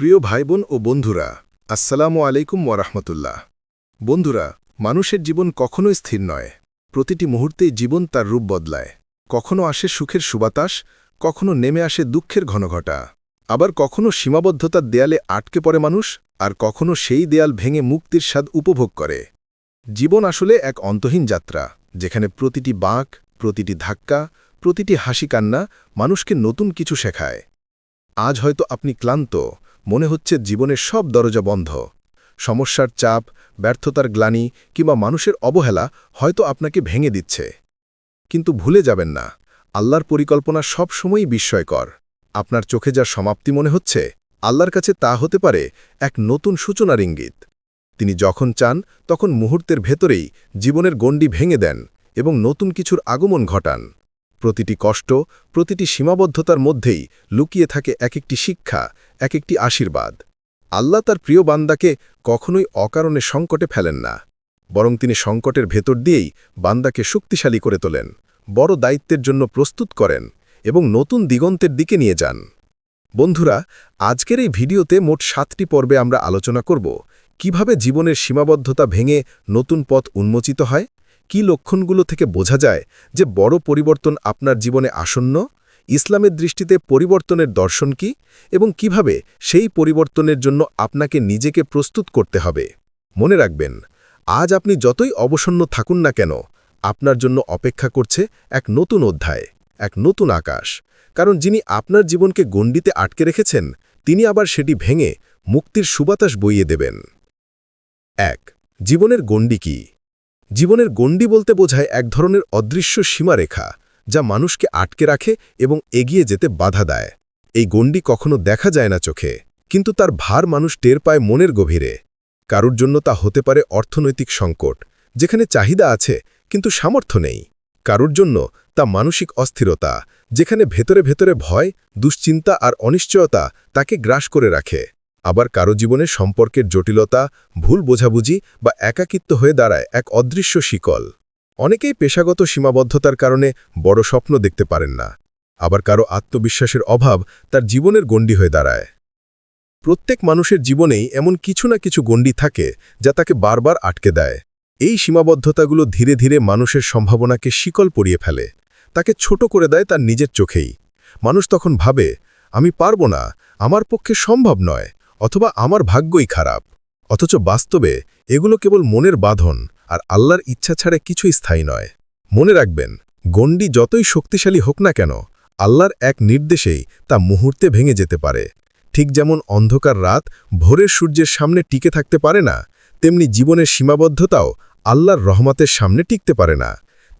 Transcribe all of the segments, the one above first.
প্রিয় ভাইবোন ও বন্ধুরা, আসসালামু আলাইকুম ওয়ারহমতুল্লাহ বন্ধুরা, মানুষের জীবন কখনোই স্থির নয়। প্রতিটি মুহূর্তেই জীবন তার রূপ বদলায়। কখনো আসে সুখের সুবাতাস, কখনো নেমে আসে দুঃখের ঘনঘটা। আবার কখনো সীমাবদ্ধতার দেয়ালে আটকে পড়ে মানুষ, আর কখনো সেই দেয়াল ভেঙে মুক্তির স্বাদ উপভোগ করে। জীবন আসলে এক অন্তহীন যাত্রা, যেখানে প্রতিটি বাঁক, প্রতিটি ধাক্কা, প্রতিটি হাসি কান্না মানুষকে নতুন কিছু শেখায়। আজ হয়তো আপনি ক্লান্ত মনে হচ্ছে জীবনের সব দরজা বন্ধ। সমস্যার চাপ, ব্যর্থতার গ্লানি কিংবা মানুষের অবহেলা হয়তো আপনাকে ভেঙে দিচ্ছে। কিন্তু ভুলে যাবেন না, আল্লাহর পরিকল্পনা সব সময়ই বিস্ময়কর। আপনার চোখে যা সমাপ্তি মনে হচ্ছে, আল্লাহর কাছে তা হতে পারে এক নতুন সূচনার ইঙ্গিত। তিনি যখন চান, তখন মুহূর্তের ভেতরেই জীবনের গণ্ডি ভেঙে দেন এবং নতুন কিছুর আগমন ঘটান। প্রতিটি কষ্ট, প্রতিটি সীমাবদ্ধতার মধ্যেই লুকিয়ে থাকে এক একটি শিক্ষা এক একটি আশীর্বাদ। আল্লাহ তার প্রিয় বান্দাকে কখনোই অকারণে সংকটে ফেলেন না, বরং তিনি সংকটের ভেতর দিয়েই বান্দাকে শক্তিশালী করে তোলেন, বড় দায়িত্বের জন্য প্রস্তুত করেন এবং নতুন দিগন্তের দিকে নিয়ে যান। বন্ধুরা, আজকের এই ভিডিওতে মোট সাতটি পর্বে আমরা আলোচনা করব, কীভাবে জীবনের সীমাবদ্ধতা ভেঙে নতুন পথ উন্মোচিত হয়, কি লক্ষণগুলো থেকে বোঝা যায় যে বড় পরিবর্তন আপনার জীবনে আসন্ন ইসলামের দৃষ্টিতে পরিবর্তনের দর্শন কি এবং কীভাবে সেই পরিবর্তনের জন্য আপনাকে নিজেকে প্রস্তুত করতে হবে? মনে রাখবেন, আজ আপনি যতই অবসন্ন থাকুন না কেন, আপনার জন্য অপেক্ষা করছে এক নতুন অধ্যায়, এক নতুন আকাশ। কারণ যিনি আপনার জীবনকে গণ্ডিতে আটকে রেখেছেন, তিনি আবার সেটি ভেঙে মুক্তির সুবাতাস বইয়ে দেবেন। এক, জীবনের গণ্ডি কি? জীবনের গণ্ডি বলতে বোঝায় এক ধরনের অদৃশ্য সীমারেখা। যা মানুষকে আটকে রাখে এবং এগিয়ে যেতে বাধা দেয়। এই গণ্ডি কখনো দেখা যায় না চোখে, কিন্তু তার ভার মানুষ টের পায় মনের গভীরে। কারুর জন্য তা হতে পারে অর্থনৈতিক সংকট, যেখানে চাহিদা আছে, কিন্তু সামর্থ্য নেই। কারুর জন্য তা মানসিক অস্থিরতা, যেখানে ভেতরে ভেতরে ভয়, দুশ্চিন্তা আর অনিশ্চয়তা তাকে গ্রাস করে রাখে। আবার কারও জীবনে সম্পর্কের জটিলতা, ভুল বোঝাবুঝি বা একাকিত্ব হয়ে দাঁড়ায় এক অদৃশ্য শিকল। অনেকেই পেশাগত সীমাবদ্ধতার কারণে বড় স্বপ্ন দেখতে পারেন না। আবার কারও আত্মবিশ্বাসের অভাব তার জীবনের গণ্ডি হয়ে দাঁড়ায়। প্রত্যেক মানুষের জীবনেই এমন কিছু না কিছু গণ্ডি থাকে যা তাকে বারবার আটকে দেয়। এই সীমাবদ্ধতাগুলো ধীরে ধীরে মানুষের সম্ভাবনাকে শিকল পড়িয়ে ফেলে। তাকে ছোট করে দেয় তার নিজের চোখেই। মানুষ তখন ভাবে, আমি পারব না, আমার পক্ষে সম্ভব নয়, অথবা আমার ভাগ্যই খারাপ। অথচ বাস্তবে এগুলো কেবল মনের বাঁধন আর আল্লাহর ইচ্ছা ছাড়া কিছুই স্থায়ী নয়। মনে রাখবেন, গণ্ডি যতই শক্তিশালী হোক না কেন, আল্লাহর এক নির্দেশেই তা মুহূর্তে ভেঙে যেতে পারে। ঠিক যেমন অন্ধকার রাত ভোরের সূর্যের সামনে টিকে থাকতে পারে না, তেমনি জীবনের সীমাবদ্ধতাও আল্লাহর রহমতের সামনে টিকতে পারে না।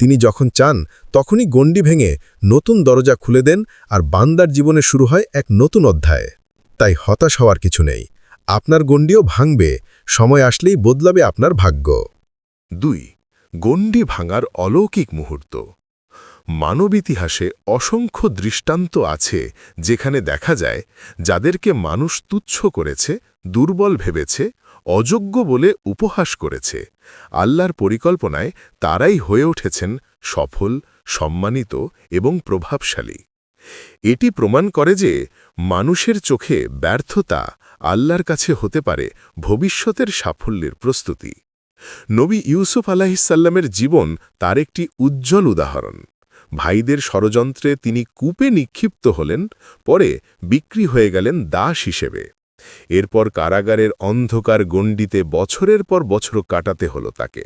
তিনি যখন চান, তখনই গণ্ডি ভেঙে নতুন দরজা খুলে দেন আর বান্দার জীবনে শুরু হয় এক নতুন অধ্যায়। তাই হতাশ হওয়ার কিছু নেই। আপনার গণ্ডিও ভাঙবে, সময় আসলেই বদলাবে আপনার ভাগ্য। দুই, গণ্ডি ভাঙার অলৌকিক মুহূর্ত। মানব ইতিহাসে অসংখ্য দৃষ্টান্ত আছে যেখানে দেখা যায় যাদেরকে মানুষ তুচ্ছ করেছে, দুর্বল ভেবেছে, অযোগ্য বলে উপহাস করেছে। আল্লাহর পরিকল্পনায় তারাই হয়ে উঠেছেন সফল, সম্মানিত এবং প্রভাবশালী। এটি প্রমাণ করে যে মানুষের চোখে ব্যর্থতা আল্লাহর কাছে হতে পারে ভবিষ্যতের সাফল্যের প্রস্তুতি। নবী ইউসুফ আলাহিসাল্লামের জীবন তার একটি উজ্জ্বল উদাহরণ। ভাইদের ষড়যন্ত্রে তিনি কূপে নিক্ষিপ্ত হলেন, পরে বিক্রি হয়ে গেলেন দাস হিসেবে। এরপর কারাগারের অন্ধকার গণ্ডিতে বছরের পর বছর কাটাতে হল তাকে।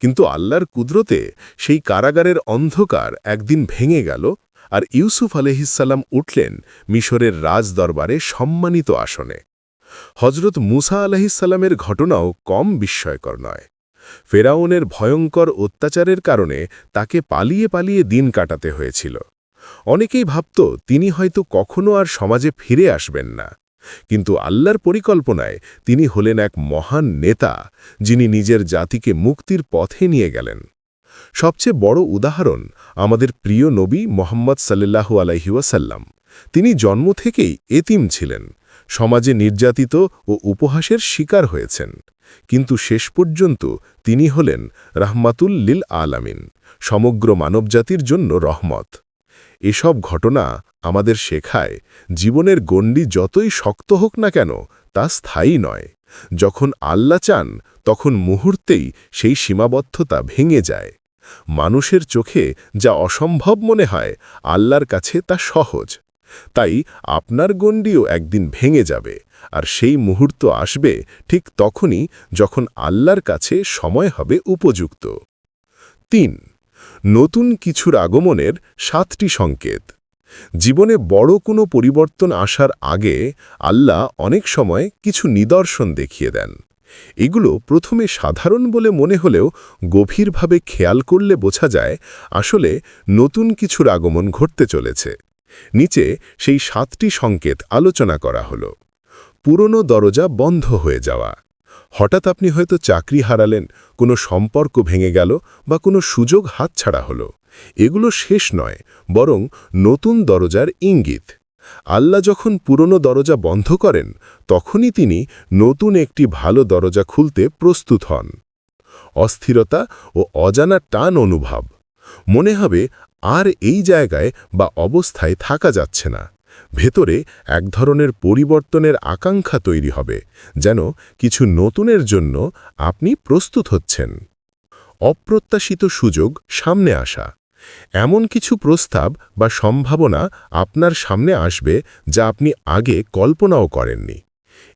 কিন্তু আল্লাহর কুদরতে সেই কারাগারের অন্ধকার একদিন ভেঙে গেল আর ইউসুফ আলহিসাল্লাম উঠলেন মিশরের রাজদরবারে সম্মানিত আসনে। হজরত মুসা আলহিসাল্লামের ঘটনাও কম বিস্ময়কর নয়। ফেরাউনের ভয়ঙ্কর অত্যাচারের কারণে তাকে পালিয়ে পালিয়ে দিন কাটাতে হয়েছিল। অনেকেই ভাবত তিনি হয়তো কখনো আর সমাজে ফিরে আসবেন না। কিন্তু আল্লাহর পরিকল্পনায় তিনি হলেন এক মহান নেতা, যিনি নিজের জাতিকে মুক্তির পথে নিয়ে গেলেন। সবচেয়ে বড় উদাহরণ আমাদের প্রিয় নবী মোহাম্মদ সাল্লাহু আলাইহুয়াসাল্লাম তিনি জন্ম থেকেই এতিম ছিলেন। সমাজে নির্যাতিত ও উপহাসের শিকার হয়েছেন। কিন্তু শেষ পর্যন্ত তিনি হলেন রাহমাতুল লিল আলামিন, সমগ্র মানবজাতির জন্য রহমত। এসব ঘটনা আমাদের শেখায় জীবনের গণ্ডি যতই শক্ত হোক না কেন, তা স্থায়ী নয়। যখন আল্লাহ চান, তখন মুহূর্তেই সেই সীমাবদ্ধতা ভেঙে যায়। মানুষের চোখে যা অসম্ভব মনে হয়, আল্লাহর কাছে তা সহজ। তাই আপনার গণ্ডিও একদিন ভেঙে যাবে, আর সেই মুহূর্ত আসবে ঠিক তখনই যখন আল্লাহর কাছে সময় হবে উপযুক্ত। তিন, নতুন কিছুর আগমনের সাতটি সংকেত। জীবনে বড় কোনো পরিবর্তন আসার আগে আল্লাহ অনেক সময় কিছু নিদর্শন দেখিয়ে দেন। এগুলো প্রথমে সাধারণ বলে মনে হলেও গভীরভাবে খেয়াল করলে বোঝা যায় আসলে নতুন কিছুর আগমন ঘটতে চলেছে। নিচে সেই সাতটি সংকেত আলোচনা করা হলো। পুরনো দরজা বন্ধ হয়ে যাওয়া। হঠাৎ আপনি হয়তো চাকরি হারালেন, কোনো সম্পর্ক ভেঙে গেল বা কোনো সুযোগ হাতছাড়া হলো। এগুলো শেষ নয়, বরং নতুন দরজার ইঙ্গিত। আল্লাহ যখন পুরনো দরজা বন্ধ করেন, তখনই তিনি নতুন একটি ভালো দরজা খুলতে প্রস্তুত হন। অস্থিরতা ও অজানা টান অনুভব। মনে হবে আর এই জায়গায় বা অবস্থায় থাকা যাচ্ছে না। ভেতরে এক ধরনের পরিবর্তনের আকাঙ্ক্ষা তৈরি হবে, যেন কিছু নতুনের জন্য আপনি প্রস্তুত হচ্ছেন। অপ্রত্যাশিত সুযোগ সামনে আসা। এমন কিছু প্রস্তাব বা সম্ভাবনা আপনার সামনে আসবে যা আপনি আগে কল্পনাও করেননি।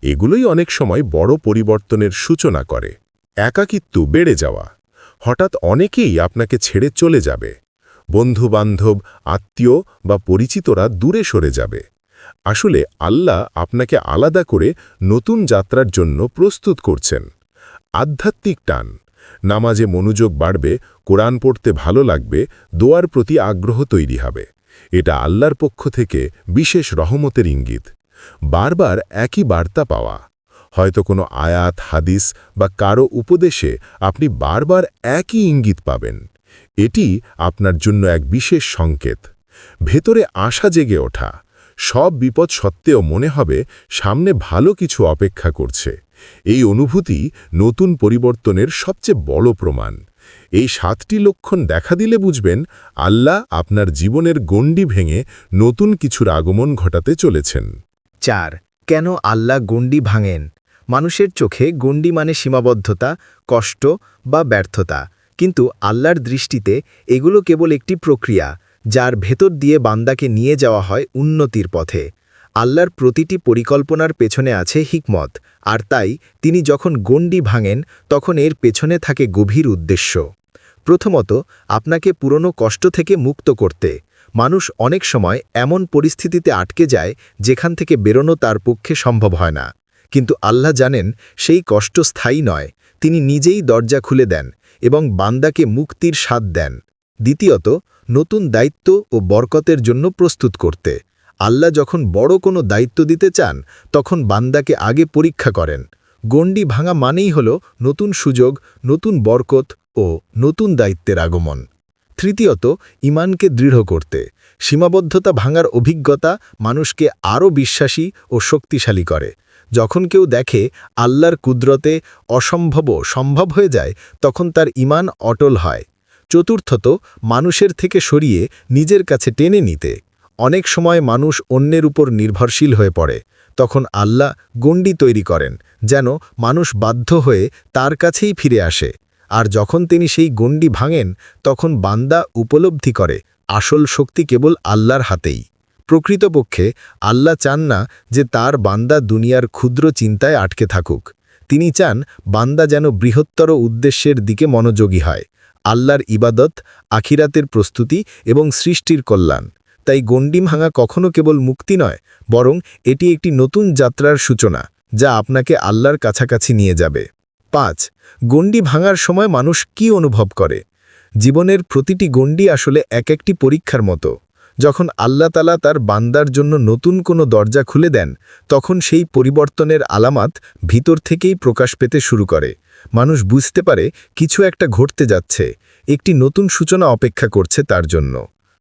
এগুলোই অনেক সময় বড় পরিবর্তনের সূচনা করে। একাকিত্ব বেড়ে যাওয়া। হঠাৎ অনেকেই আপনাকে ছেড়ে চলে যাবে। বন্ধুবান্ধব, আত্মীয় বা পরিচিতরা দূরে সরে যাবে। আসলে আল্লাহ আপনাকে আলাদা করে নতুন যাত্রার জন্য প্রস্তুত করছেন। আধ্যাত্মিক টান, নামাজে মনোযোগ বাড়বে, কোরআন পড়তে ভালো লাগবে, দোয়ার প্রতি আগ্রহ তৈরি হবে। এটা আল্লাহর পক্ষ থেকে বিশেষ রহমতের ইঙ্গিত। বারবার একই বার্তা পাওয়া। হয়তো কোনো আয়াত, হাদিস বা কারও উপদেশে আপনি বারবার একই ইঙ্গিত পাবেন। এটি আপনার জন্য এক বিশেষ সংকেত। ভেতরে আশা জেগে ওঠা, সব বিপদ সত্ত্বেও মনে হবে সামনে ভালো কিছু অপেক্ষা করছে। এই অনুভূতি নতুন পরিবর্তনের সবচেয়ে বড় প্রমাণ। এই সাতটি লক্ষণ দেখা দিলে বুঝবেন আল্লাহ আপনার জীবনের গণ্ডি ভেঙে নতুন কিছুর আগমন ঘটাতে চলেছেন। চার, কেন আল্লাহ গণ্ডি ভাঙেন? মানুষের চোখে গণ্ডি মানে সীমাবদ্ধতা, কষ্ট বা ব্যর্থতা। কিন্তু আল্লাহর দৃষ্টিতে এগুলো কেবল একটি প্রক্রিয়া, যার ভেতর দিয়ে বান্দাকে নিয়ে যাওয়া হয় উন্নতির পথে। আল্লাহর প্রতিটি পরিকল্পনার পেছনে আছে হিকমত, আর তাই তিনি যখন গণ্ডি ভাঙেন, তখন এর পেছনে থাকে গভীর উদ্দেশ্য। প্রথমত, আপনাকে পুরনো কষ্ট থেকে মুক্ত করতে। মানুষ অনেক সময় এমন পরিস্থিতিতে আটকে যায়, যেখান থেকে বেরোনো তার পক্ষে সম্ভব হয় না। কিন্তু আল্লাহ জানেন সেই কষ্ট স্থায়ী নয়। তিনি নিজেই দরজা খুলে দেন এবং বান্দাকে মুক্তির স্বাদ দেন। দ্বিতীয়ত, নতুন দায়িত্ব ও বরকতের জন্য প্রস্তুত করতে। আল্লাহ যখন বড় কোনো দায়িত্ব দিতে চান, তখন বান্দাকে আগে পরীক্ষা করেন। গণ্ডি ভাঙা মানেই হল নতুন সুযোগ, নতুন বরকত ও নতুন দায়িত্বের আগমন। তৃতীয়ত ইমানকে দৃঢ় করতে। সীমাবদ্ধতা ভাঙার অভিজ্ঞতা মানুষকে আরও বিশ্বাসী ও শক্তিশালী করে। যখন কেউ দেখে আল্লাহর কুদরতে অসম্ভব সম্ভব হয়ে যায়, তখন তার ইমান অটল হয়। চতুর্থত, মানুষের থেকে সরিয়ে নিজের কাছে টেনে নিতে। অনেক সময় মানুষ অন্যের উপর নির্ভরশীল হয়ে পড়ে। তখন আল্লাহ গণ্ডি তৈরি করেন, যেন মানুষ বাধ্য হয়ে তার কাছেই ফিরে আসে। আর যখন তিনি সেই গণ্ডি ভাঙেন, তখন বান্দা উপলব্ধি করে, আসল শক্তি কেবল আল্লাহর হাতেই। প্রকৃতপক্ষে আল্লাহ চান না যে তার বান্দা দুনিয়ার ক্ষুদ্র চিন্তায় আটকে থাকুক। তিনি চান বান্দা যেন বৃহত্তর উদ্দেশ্যের দিকে মনোযোগী হয়। আল্লাহর ইবাদত, আখিরাতের প্রস্তুতি এবং সৃষ্টির কল্যাণ। তাই গণ্ডি ভাঙা কখনো কেবল মুক্তি নয়, বরং এটি একটি নতুন যাত্রার সূচনা, যা আপনাকে আল্লাহর কাছাকাছি নিয়ে যাবে। পাঁচ গণ্ডি ভাঙার সময় মানুষ কি অনুভব করে? জীবনের প্রতিটি গণ্ডি আসলে এক একটি পরীক্ষার মতো। যখন আল্লাহ তালা তার বান্দার জন্য নতুন কোনো দরজা খুলে দেন, তখন সেই পরিবর্তনের আলামাত ভিতর থেকেই প্রকাশ পেতে শুরু করে। মানুষ বুঝতে পারে কিছু একটা ঘটতে যাচ্ছে, একটি নতুন সূচনা অপেক্ষা করছে তার জন্য।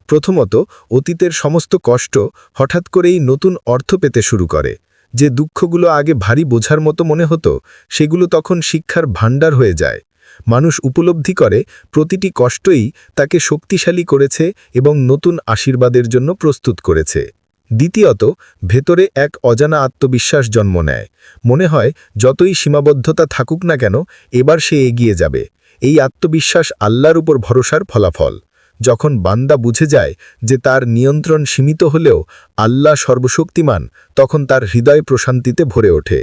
প্রথমত, অতীতের সমস্ত কষ্ট হঠাৎ করেই নতুন অর্থ পেতে শুরু করে। যে দুঃখগুলো আগে ভারী বোঝার মতো মনে হতো, সেগুলো তখন শিক্ষার ভাণ্ডার হয়ে যায়। মানুষ উপলব্ধি করে প্রতিটি কষ্টই তাকে শক্তিশালী করেছে এবং নতুন আশীর্বাদের জন্য প্রস্তুত করেছে। দ্বিতীয়ত, ভেতরে এক অজানা আত্মবিশ্বাস জন্ম নেয়। মনে হয়, যতই সীমাবদ্ধতা থাকুক না কেন, এবার সে এগিয়ে যাবে। এই আত্মবিশ্বাস আল্লাহর উপর ভরসার ফলাফল। যখন বান্দা বুঝে যায় যে তার নিয়ন্ত্রণ সীমিত হলেও আল্লাহ সর্বশক্তিমান, তখন তার হৃদয় প্রশান্তিতে ভরে ওঠে।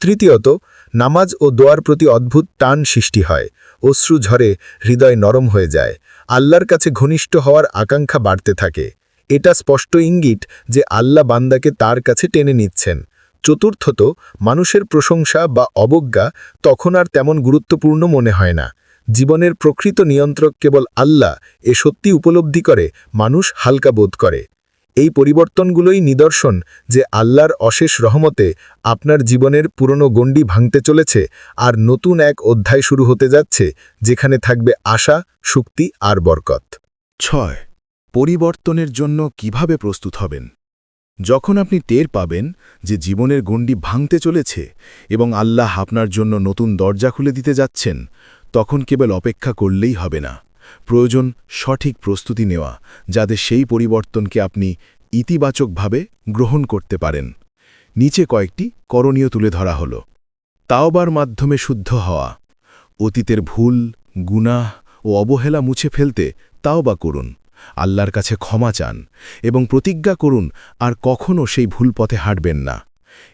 তৃতীয়ত, নামাজ ও দোয়ার প্রতি অদ্ভুত টান সৃষ্টি হয়, অশ্রু ঝরে হৃদয় নরম হয়ে যায়, আল্লাহর কাছে ঘনিষ্ঠ হওয়ার আকাঙ্ক্ষা বাড়তে থাকে। এটা স্পষ্ট ইঙ্গিত যে আল্লাহ বান্দাকে তার কাছে টেনে নিচ্ছেন। চতুর্থত, মানুষের প্রশংসা বা অবজ্ঞা তখন আর তেমন গুরুত্বপূর্ণ মনে হয় না। জীবনের প্রকৃত নিয়ন্ত্রক কেবল আল্লাহ, এ সত্যি উপলব্ধি করে, মানুষ হালকা বোধ করে। এই পরিবর্তনগুলোই নিদর্শন যে আল্লাহর অশেষ রহমতে আপনার জীবনের পুরনো গণ্ডি ভাঙতে চলেছে আর নতুন এক অধ্যায় শুরু হতে যাচ্ছে, যেখানে থাকবে আশা, শক্তি আর বরকত। ছয়। পরিবর্তনের জন্য কীভাবে প্রস্তুত হবেন? যখন আপনি টের পাবেন যে জীবনের গণ্ডি ভাঙতে চলেছে এবং আল্লাহ আপনার জন্য নতুন দরজা খুলে দিতে যাচ্ছেন, তখন কেবল অপেক্ষা করলেই হবে না। প্রয়োজন সঠিক প্রস্তুতি নেওয়া, যাতে সেই পরিবর্তনকে আপনি ইতিবাচকভাবে গ্রহণ করতে পারেন। নিচে কয়েকটি করণীয় তুলে ধরা হল। তাওবার মাধ্যমে শুদ্ধ হওয়া, অতীতের ভুল, গুনাহ ও অবহেলা মুছে ফেলতে তাওবা করুন, আল্লাহর কাছে ক্ষমা চান এবং প্রতিজ্ঞা করুন, আর কখনও সেই ভুল পথে হাঁটবেন না।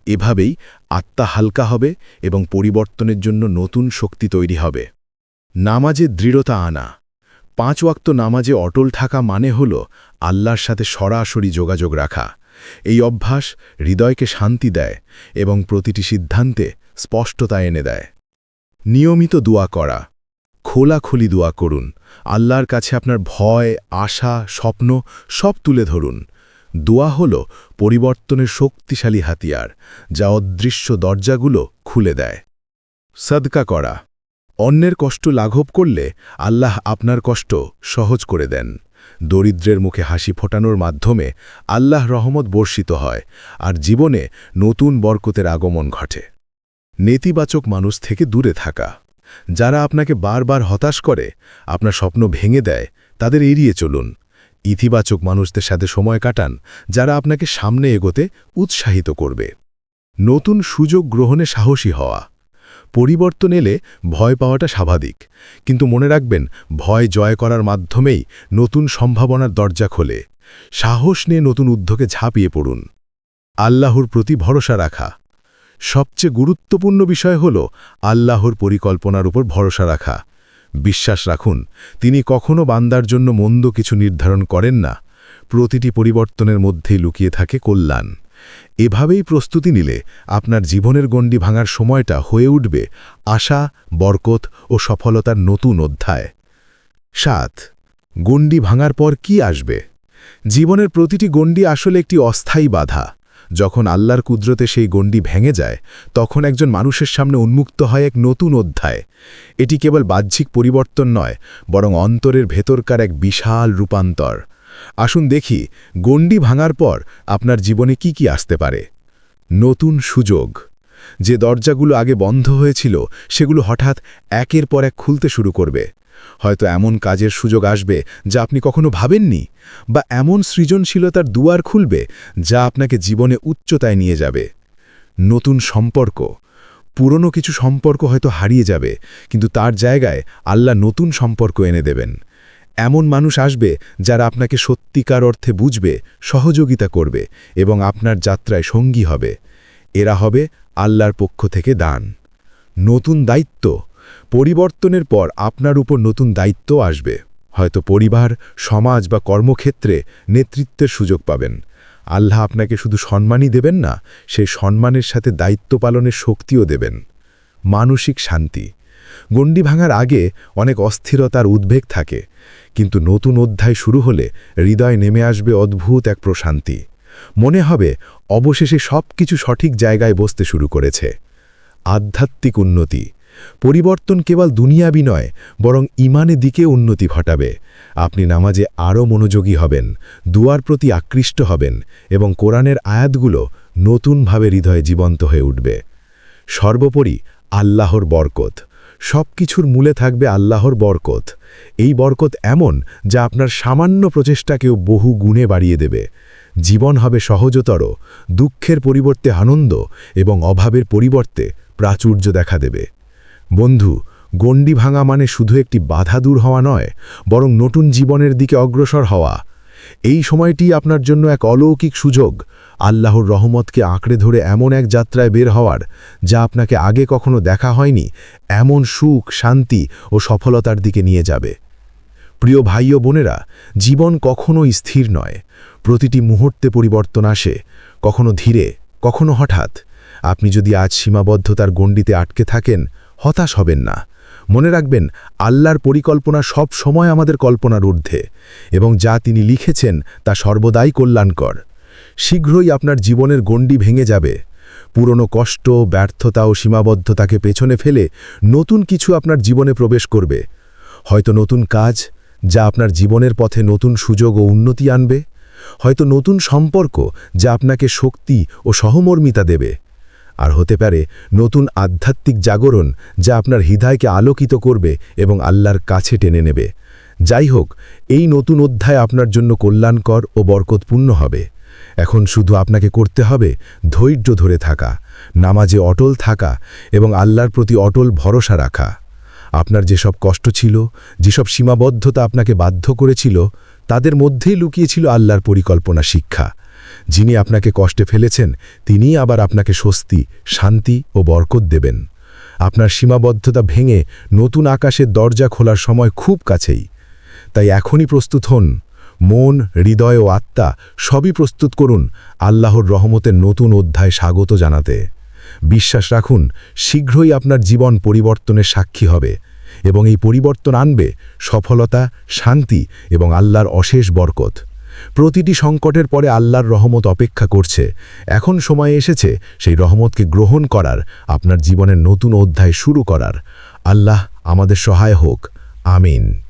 এভাবেই আত্মা হালকা হবে এবং পরিবর্তনের জন্য নতুন শক্তি তৈরি হবে। নামাজে দৃঢ়তা আনা পাঁচ ওয়াক্ত নামাজে অটল থাকা মানে হল আল্লাহর সাথে সরাসরি যোগাযোগ রাখা। এই অভ্যাস হৃদয়কে শান্তি দেয় এবং প্রতিটি সিদ্ধান্তে স্পষ্টতা এনে দেয়। নিয়মিত দোয়া করা, খোলাখুলি দোয়া করুন, আল্লাহর কাছে আপনার ভয়, আশা, স্বপ্ন সব তুলে ধরুন। দোয়া হল পরিবর্তনের শক্তিশালী হাতিয়ার যা অদৃশ্য দরজাগুলো খুলে দেয়। সদকা করা অন্যের কষ্ট লাঘব করলে আল্লাহ আপনার কষ্ট সহজ করে দেন। দরিদ্রের মুখে হাসি ফোটানোর মাধ্যমে আল্লাহ রহমত বর্ষিত হয় আর জীবনে নতুন বরকতের আগমন ঘটে। নেতিবাচক মানুষ থেকে দূরে থাকা। যারা আপনাকে বারবার হতাশ করে, আপনার স্বপ্ন ভেঙে দেয়, তাদের এড়িয়ে চলুন। ইতিবাচক মানুষদের সাথে সময় কাটান, যারা আপনাকে সামনে এগোতে উৎসাহিত করবে। নতুন সুযোগ গ্রহণে সাহসী হওয়া। পরিবর্তন এলে ভয় পাওয়াটা স্বাভাবিক। কিন্তু মনে রাখবেন, ভয় জয় করার মাধ্যমেই নতুন সম্ভাবনার দরজা খোলে। সাহস নিয়ে নতুন উদ্যোগে ঝাঁপিয়ে পড়ুন। আল্লাহর প্রতি ভরসা রাখা। সবচেয়ে গুরুত্বপূর্ণ বিষয় হল আল্লাহর পরিকল্পনার উপর ভরসা রাখা। বিশ্বাস রাখুন, তিনি কখনো বান্দার জন্য মন্দ কিছু নির্ধারণ করেন না। প্রতিটি পরিবর্তনের মধ্যেই লুকিয়ে থাকে কল্যাণ। এভাবেই প্রস্তুতি নিলে আপনার জীবনের গণ্ডি ভাঙার সময়টা হয়ে উঠবে আশা, বরকত ও সফলতার নতুন অধ্যায়। সাত, গণ্ডি ভাঙার পর কি আসবে? জীবনের প্রতিটি গণ্ডি আসলে একটি অস্থায়ী বাধা। যখন আল্লাহর কুদরতে সেই গণ্ডি ভেঙে যায়, তখন একজন মানুষের সামনে উন্মুক্ত হয় এক নতুন অধ্যায়। এটি কেবল বাহ্যিক পরিবর্তন নয়, বরং অন্তরের ভেতরকার এক বিশাল রূপান্তর। আসুন দেখি গণ্ডি ভাঙার পর আপনার জীবনে কি কি আসতে পারে। নতুন সুযোগ। যে দরজাগুলো আগে বন্ধ হয়েছিল, সেগুলো হঠাৎ একের পর এক খুলতে শুরু করবে। হয়তো এমন কাজের সুযোগ আসবে যা আপনি কখনো ভাবেননি, বা এমন সৃজনশীলতার দুয়ার খুলবে যা আপনাকে জীবনে উচ্চতায় নিয়ে যাবে। নতুন সম্পর্ক। পুরনো কিছু সম্পর্ক হয়তো হারিয়ে যাবে, কিন্তু তার জায়গায় আল্লাহ নতুন সম্পর্ক এনে দেবেন। এমন মানুষ আসবে যারা আপনাকে সত্যিকার অর্থে বুঝবে, সহযোগিতা করবে এবং আপনার যাত্রায় সঙ্গী হবে। এরা হবে আল্লাহর পক্ষ থেকে দান। নতুন দায়িত্ব। পরিবর্তনের পর আপনার উপর নতুন দায়িত্ব আসবে। হয়তো পরিবার, সমাজ বা কর্মক্ষেত্রে নেতৃত্বের সুযোগ পাবেন। আল্লাহ আপনাকে শুধু সম্মানই দেবেন না, সেই সম্মানের সাথে দায়িত্ব পালনের শক্তিও দেবেন। মানসিক শান্তি। গণ্ডি ভাঙার আগে অনেক অস্থিরতার উদ্বেগ থাকে। কিন্তু নতুন অধ্যায় শুরু হলে হৃদয় নেমে আসবে অদ্ভুত এক প্রশান্তি। মনে হবে অবশেষে সব কিছু সঠিক জায়গায় বসতে শুরু করেছে। আধ্যাত্মিক উন্নতি। পরিবর্তন কেবল দুনিয়াবি নয়, বরং ইমানে দিকে উন্নতি ঘটাবে। আপনি নামাজে আরও মনোযোগী হবেন, দুয়ার প্রতি আকৃষ্ট হবেন এবং কোরআনের আয়াতগুলো নতুনভাবে হৃদয়ে জীবন্ত হয়ে উঠবে। সর্বোপরি আল্লাহর বরকত। সব কিছুর মূলে থাকবে আল্লাহর বরকত। এই বরকত এমন যা আপনার সামান্য প্রচেষ্টাকেও বহু গুণে বাড়িয়ে দেবে। জীবন হবে সহজতর, দুঃখের পরিবর্তে আনন্দ এবং অভাবের পরিবর্তে প্রাচুর্য দেখা দেবে। বন্ধু, গণ্ডি ভাঙা মানে শুধু একটি বাধা দূর হওয়া নয়, বরং নতুন জীবনের দিকে অগ্রসর হওয়া। এই সময়টি আপনার জন্য এক অলৌকিক সুযোগ। আল্লাহর রহমতকে আঁকড়ে ধরে এমন এক যাত্রায় বের হওয়ার, যা আপনাকে আগে কখনো দেখা হয়নি, এমন সুখ, শান্তি ও সফলতার দিকে নিয়ে যাবে। প্রিয় ভাই ও বোনেরা, জীবন কখনোই স্থির নয়। প্রতিটি মুহূর্তে পরিবর্তন আসে, কখনো ধীরে, কখনো হঠাৎ। আপনি যদি আজ সীমাবদ্ধতার গণ্ডিতে আটকে থাকেন, হতাশ হবেন না। মনে রাখবেন, আল্লাহর পরিকল্পনা সব সময় আমাদের কল্পনার ঊর্ধ্বে এবং যা তিনি লিখেছেন তা সর্বদাই কল্যাণকর। শীঘ্রই আপনার জীবনের গণ্ডি ভেঙে যাবে। পুরনো কষ্ট, ব্যর্থতা ও সীমাবদ্ধতাকে পেছনে ফেলে নতুন কিছু আপনার জীবনে প্রবেশ করবে। হয়তো নতুন কাজ, যা আপনার জীবনের পথে নতুন সুযোগ ও উন্নতি আনবে। হয়তো নতুন সম্পর্ক, যা আপনাকে শক্তি ও সহমর্মিতা দেবে। আর হতে পারে নতুন আধ্যাত্মিক জাগরণ যা আপনার হৃদয়কে আলোকিত করবে এবং আল্লাহর কাছে টেনে নেবে। যাই হোক, এই নতুন অধ্যায় আপনার জন্য কল্যাণকর ও বরকতপূর্ণ হবে। এখন শুধু আপনাকে করতে হবে ধৈর্য ধরে থাকা, নামাজে অটল থাকা এবং আল্লাহর প্রতি অটল ভরসা রাখা। আপনার যেসব কষ্ট ছিল যেসব সীমাবদ্ধতা আপনাকে বাধ্য করেছিল, তাদের মধ্যেই লুকিয়েছিল আল্লাহর পরিকল্পনা শিক্ষা। যিনি আপনাকে কষ্টে ফেলেছেন, তিনিই আবার আপনাকে স্বস্তি, শান্তি ও বরকত দেবেন। আপনার সীমাবদ্ধতা ভেঙে নতুন আকাশের দরজা খোলার সময় খুব কাছেই। তাই এখনই প্রস্তুত হন। মন, হৃদয় ও আত্মা সবই প্রস্তুত করুন আল্লাহর রহমতের নতুন অধ্যায় স্বাগত জানাতে। বিশ্বাস রাখুন, শীঘ্রই আপনার জীবন পরিবর্তনের সাক্ষী হবে এবং এই পরিবর্তন আনবে সফলতা, শান্তি এবং আল্লাহর অশেষ বরকত। প্রতিটি সংকটের পরে আল্লাহর রহমত অপেক্ষা করছে। এখন সময় এসেছে সেই রহমতকে গ্রহণ করার, আপনার জীবনের নতুন অধ্যায় শুরু করার। আল্লাহ আমাদের সহায় হোক। আমিন।